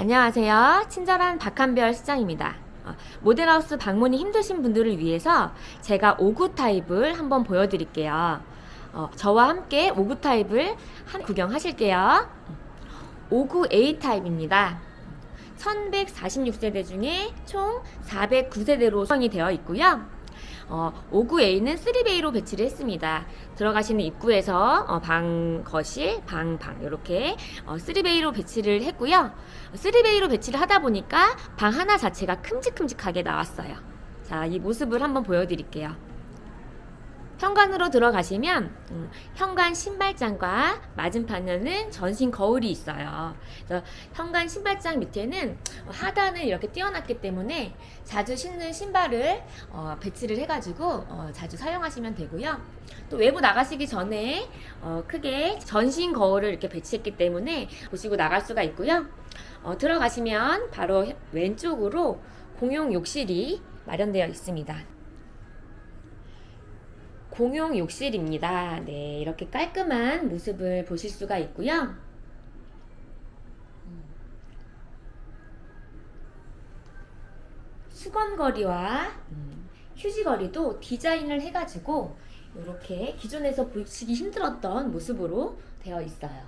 안녕하세요. 친절한 박한별 시장입니다. 어, 모델하우스 방문이 힘드신 분들을 위해서 제가 5구 타입을 한번 보여드릴게요. 어, 저와 함께 5구 타입을 한 구경하실게요. 5구 A 타입입니다. 1146세대 중에 총 409세대로 구성이 되어 있고요. 어, 5구A는 3베이로 배치를 했습니다. 들어가시는 입구에서 어, 방, 거실, 방, 방 이렇게 어, 3베이로 배치를 했고요. 3베이로 배치를 하다 보니까 방 하나 자체가 큼직큼직하게 나왔어요. 자, 이 모습을 한번 보여드릴게요. 현관으로 들어가시면 음, 현관 신발장과 맞은편에는 전신 거울이 있어요. 그래서 현관 신발장 밑에는 어, 하단을 이렇게 띄워놨기 때문에 자주 신는 신발을 어, 배치를 해가지고 어, 자주 사용하시면 되고요. 또 외부 나가시기 전에 어, 크게 전신 거울을 이렇게 배치했기 때문에 보시고 나갈 수가 있고요. 어, 들어가시면 바로 왼쪽으로 공용 욕실이 마련되어 있습니다. 공용 욕실입니다. 네, 이렇게 깔끔한 모습을 보실 수가 있고요. 수건거리와 음, 휴지거리도 디자인을 해가지고 이렇게 기존에서 보시기 힘들었던 모습으로 되어 있어요.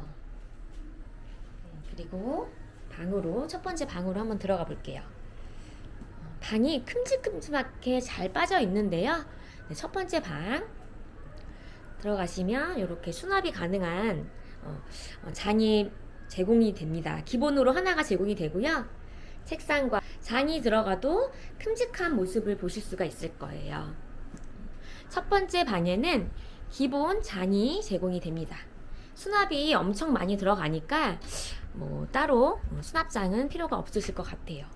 네, 그리고 방으로 첫 번째 방으로 한번 들어가 볼게요. 어, 방이 큼직큼직하게 잘 빠져 있는데요. 네, 첫 번째 방 들어가시면 이렇게 수납이 가능한 어, 어, 잔이 제공이 됩니다. 기본으로 하나가 제공이 되고요. 책상과 잔이 들어가도 큼직한 모습을 보실 수가 있을 거예요. 첫 번째 방에는 기본 잔이 제공이 됩니다. 수납이 엄청 많이 들어가니까 뭐 따로 수납장은 필요가 없으실 것 같아요.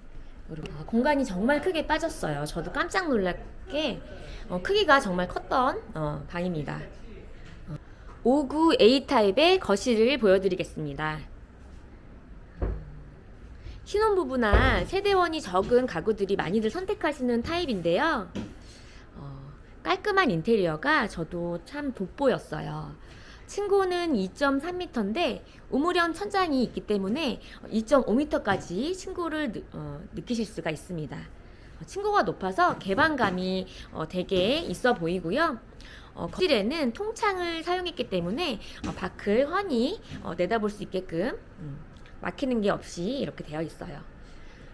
아, 공간이 정말 크게 빠졌어요. 저도 깜짝 놀랄게 어, 크기가 정말 컸던 어, 방입니다. 59 A 타입의 거실을 보여드리겠습니다. 신혼부부나 세대원이 적은 가구들이 많이들 선택하시는 타입인데요. 어, 깔끔한 인테리어가 저도 참 돋보였어요. 층고는 2.3m인데 우물형 천장이 있기 때문에 2.5m까지 층고를 느, 어, 느끼실 수가 있습니다. 어, 층고가 높아서 개방감이 어, 되게 있어 보이고요. 어, 거실에는 통창을 사용했기 때문에 어, 밖을 훤히 어, 내다볼 수 있게끔 음, 막히는 게 없이 이렇게 되어 있어요.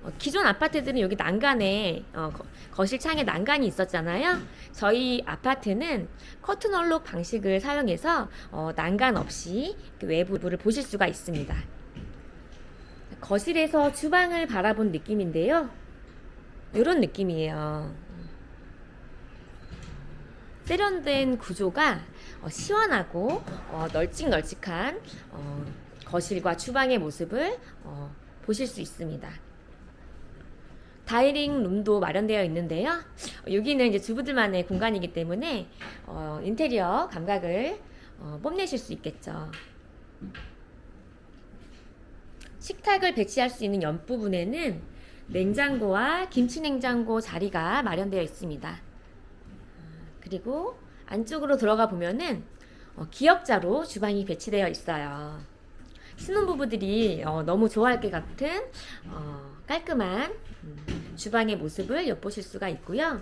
어, 기존 아파트들은 여기 난간에 어, 거, 거실 창에 난간이 있었잖아요. 저희 아파트는 커튼 얼록 방식을 사용해서 어, 난간 없이 그 외부를 보실 수가 있습니다. 거실에서 주방을 바라본 느낌인데요. 이런 느낌이에요. 세련된 구조가 어, 시원하고 어, 널찍널찍한 어, 거실과 주방의 모습을 어, 보실 수 있습니다. 다이닝 룸도 마련되어 있는데요. 어, 여기는 이제 주부들만의 공간이기 때문에 어, 인테리어 감각을 어, 뽐내실 수 있겠죠. 식탁을 배치할 수 있는 옆 부분에는 냉장고와 김치 냉장고 자리가 마련되어 있습니다. 그리고 안쪽으로 들어가 보면은 어, 기역자로 주방이 배치되어 있어요. 신혼부부들이 어, 너무 좋아할 것 같은 어, 깔끔한 음, 주방의 모습을 엿보실 수가 있고요.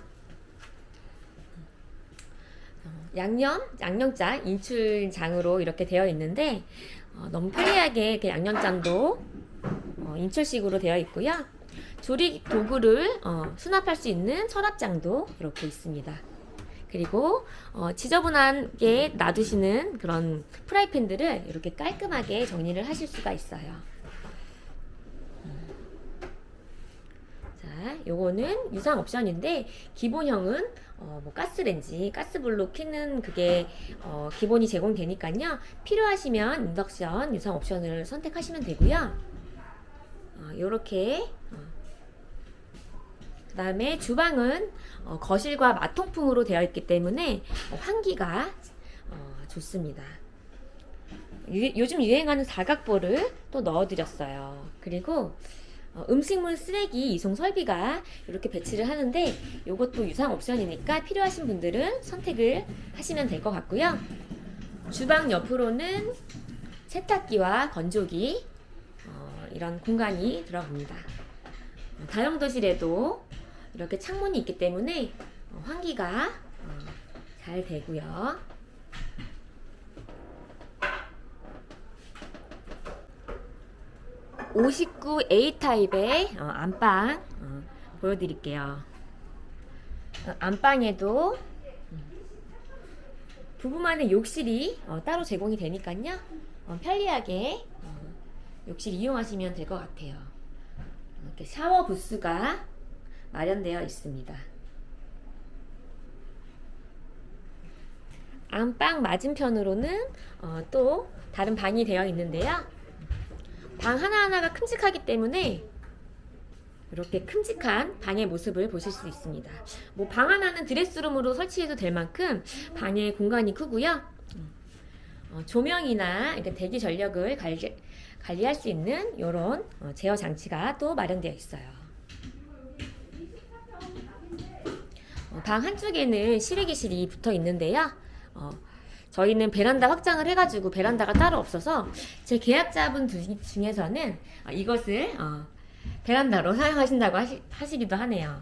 어, 양념, 양념장, 인출장으로 이렇게 되어 있는데 어, 너무 편리하게 이렇게 양념장도 어, 인출식으로 되어 있고요. 조리 도구를 어, 수납할 수 있는 서랍장도 이렇게 있습니다. 그리고 어, 지저분하게 놔두시는 그런 프라이팬들을 이렇게 깔끔하게 정리를 하실 수가 있어요. 음. 자, 요거는 유상 옵션인데 기본형은 어, 뭐 가스렌지, 가스불로 키는 그게 어, 기본이 제공되니까요. 필요하시면 인덕션 유상 옵션을 선택하시면 되고요. 어, 요렇게 어, 그 다음에 주방은 어, 거실과 마통풍으로 되어 있기 때문에 어, 환기가 어, 좋습니다. 유- 요즘 유행하는 사각볼을 또 넣어드렸어요. 그리고 어, 음식물 쓰레기 이송 설비가 이렇게 배치를 하는데 이것도 유상 옵션이니까 필요하신 분들은 선택을 하시면 될 것 같고요. 주방 옆으로는 세탁기와 건조기 어, 이런 공간이 들어갑니다. 어, 다용도실에도 이렇게 창문이 있기 때문에 어, 환기가 어, 잘 되고요. (59) A 타입의 어, 안방 어, 보여드릴게요. 어, 안방에도 음, 부부만의 욕실이 어, 따로 제공이 되니까요. 어, 편리하게 어, 욕실 이용하시면 될 것 같아요. 이렇게 샤워 부스가 마련되어 있습니다. 안방 맞은편으로는 어, 또 다른 방이 되어 있는데요. 방 하나하나가 큼직하기 때문에 이렇게 큼직한 방의 모습을 보실 수 있습니다. 뭐 방 하나는 드레스룸으로 설치해도 될 만큼 방의 공간이 크고요. 어, 조명이나 이렇게 대기 전력을 관리, 관리할 수 있는 이런 제어 장치가 또 마련되어 있어요. 어, 방 한쪽에는 실외기실이 붙어 있는데요. 어, 저희는 베란다 확장을 해가지고 베란다가 따로 없어서 제 계약자분 두- 중에서는 어, 이것을 어, 베란다로 사용하신다고 하시, 하시기도 하네요.